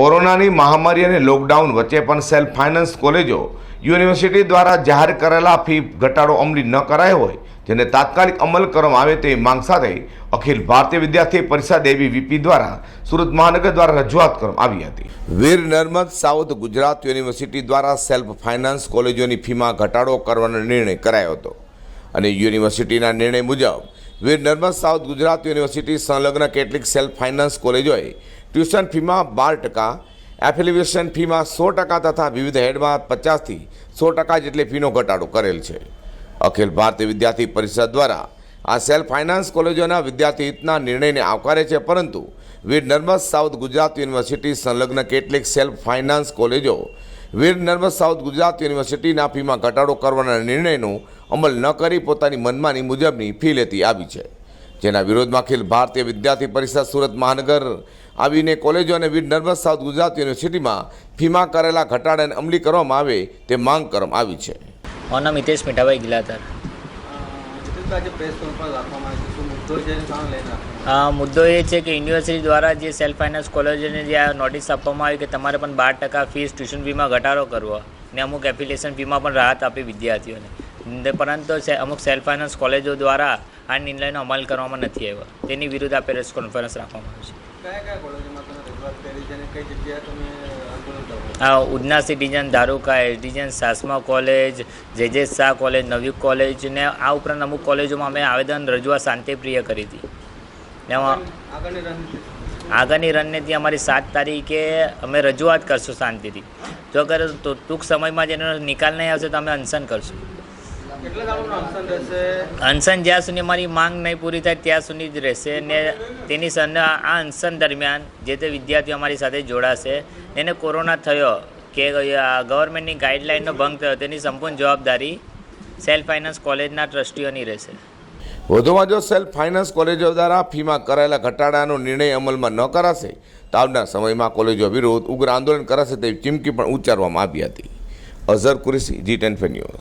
કોરોનાની મહામારી અને લોકડાઉન વચ્ચે પણ સેલ્ફ ફાઇનાન્સ કોલેજો યુનિવર્સિટી દ્વારા જાહેર કરેલા ફી ઘટાડો અમલી ન કરાયો હોય, જેને તાત્કાલિક અમલ કરવામાં આવે તેવી માંગ સાથે અખિલ ભારતીય વિદ્યાર્થી પરિષદ એબીવીપી દ્વારા સુરત મહાનગર દ્વારા રજૂઆત કરવામાં આવી હતી. વીર નર્મદ સાઉથ ગુજરાત યુનિવર્સિટી દ્વારા સેલ્ફ ફાઇનાન્સ કોલેજોની ફીમાં ઘટાડો કરવાનો નિર્ણય કરાયો હતો અને યુનિવર્સિટીના નિર્ણય મુજબ વીર નર્મદ સાઉથ ગુજરાત યુનિવર્સિટી સંલગ્ન કેટલીક સેલ્ફ ફાઇનાન્સ કોલેજોએ ટ્યુશન ફીમાં બાર ટકા એફિલિવેશન ફીમાં સો ટકા તથા વિવિધ હેડમાં પચાસથી સો ટકા જેટલી ફીનો ઘટાડો કરેલ છે. અખિલ ભારતીય વિદ્યાર્થી પરિષદ દ્વારા આ સેલ્ફ ફાઇનાન્સ કોલેજોના વિદ્યાર્થી હિતના નિર્ણયને આવકારે છે, પરંતુ વીર નર્મદ સાઉથ ગુજરાત યુનિવર્સિટી સંલગ્ન કેટલીક સેલ્ફ ફાઇનાન્સ કોલેજો વીર નર્મદ સાઉથ ગુજરાત યુનિવર્સિટીના ફીમાં ઘટાડો કરવાના નિર્ણયનો અમલ ન કરી પોતાની મનમાની મુજબની ફી લેતી આવી છે. જેના વિરોધમાં અખિલ ભારતીય વિદ્યાર્થી પરિષદ સુરત મહાનગર આવીને કોલેજો અને વીર નર્મદ સાઉથ ગુજરાત યુનિવર્સિટીમાં ફીમાં કરેલા ઘટાડાને અમલી કરવામાં આવે તે માંગ કરવામાં આવી છે. મારું નામ હિતેશ મીઠાભાઈ ગિલાધર જીતુભાઈ આજે પ્રેસ કોન્ફરન્સ રાખવામાં આવી છે શું મુદ્દો એ છે કે યુનિવર્સિટી દ્વારા જે સેલ્ફ ફાઇનાન્સ કોલેજોને જે આ નોટિસ આપવામાં આવી કે તમારે પણ બાર ટકા ફીસ ટ્યુશન ફીમાં ઘટાડો કરવો ને અમુક એપ્લિકેશન ફીમાં પણ રાહત આપી વિદ્યાર્થીઓને. પરંતુ અમુક સેલ્ફ ફાઇનાન્સ કોલેજો દ્વારા આ નિર્ણયનો અમલ કરવામાં નથી આવ્યો. તેની વિરુદ્ધ આ પ્રેસ કોન્ફરન્સ રાખવામાં આવી છે? આ ઉધના સિટીઝન ધારુકા એસડીજન સાસમા કોલેજ જે જે શાહ કોલેજ નવયુગ કોલેજ ને આ ઉપરાંત અમુક કોલેજોમાં અમે આવેદન રજૂઆત શાંતિપ્રિય કરી હતી. એમાં આગળની રણનીતિ અમારી સાત તારીખે અમે રજૂઆત કરશું શાંતિથી. જો અગર તો ટૂંક સમયમાં જ એનો નિકાલ નહીં આવશે તો અમે અનશન કરશું. અનશન જ્યાં સુધી અમારી માંગ નહીં પૂરી થાય ત્યાં સુધી જ રહેશે ને તેની સન આ અનશન દરમિયાન જે તે વિદ્યાર્થીઓ અમારી સાથે જોડાશે એને કોરોના થયો કે ગવર્મેન્ટની ગાઈડલાઇનનો ભંગ થયો તેની સંપૂર્ણ જવાબદારી સેલ્ફ ફાઇનાન્સ કોલેજના ટ્રસ્ટીઓની રહેશે. વધુમાં જો સેલ્ફ ફાઇનાન્સ કોલેજો દ્વારા ફીમાં કરાયેલા ઘટાડાનો નિર્ણય અમલમાં ન કરાશે તો આવનાર સમયમાં કોલેજો વિરુદ્ધ ઉગ્ર આંદોલન કરાશે તેવી ચીમકી પણ ઉચ્ચારવામાં આવી હતી. Azhar Qureshi G Ten News.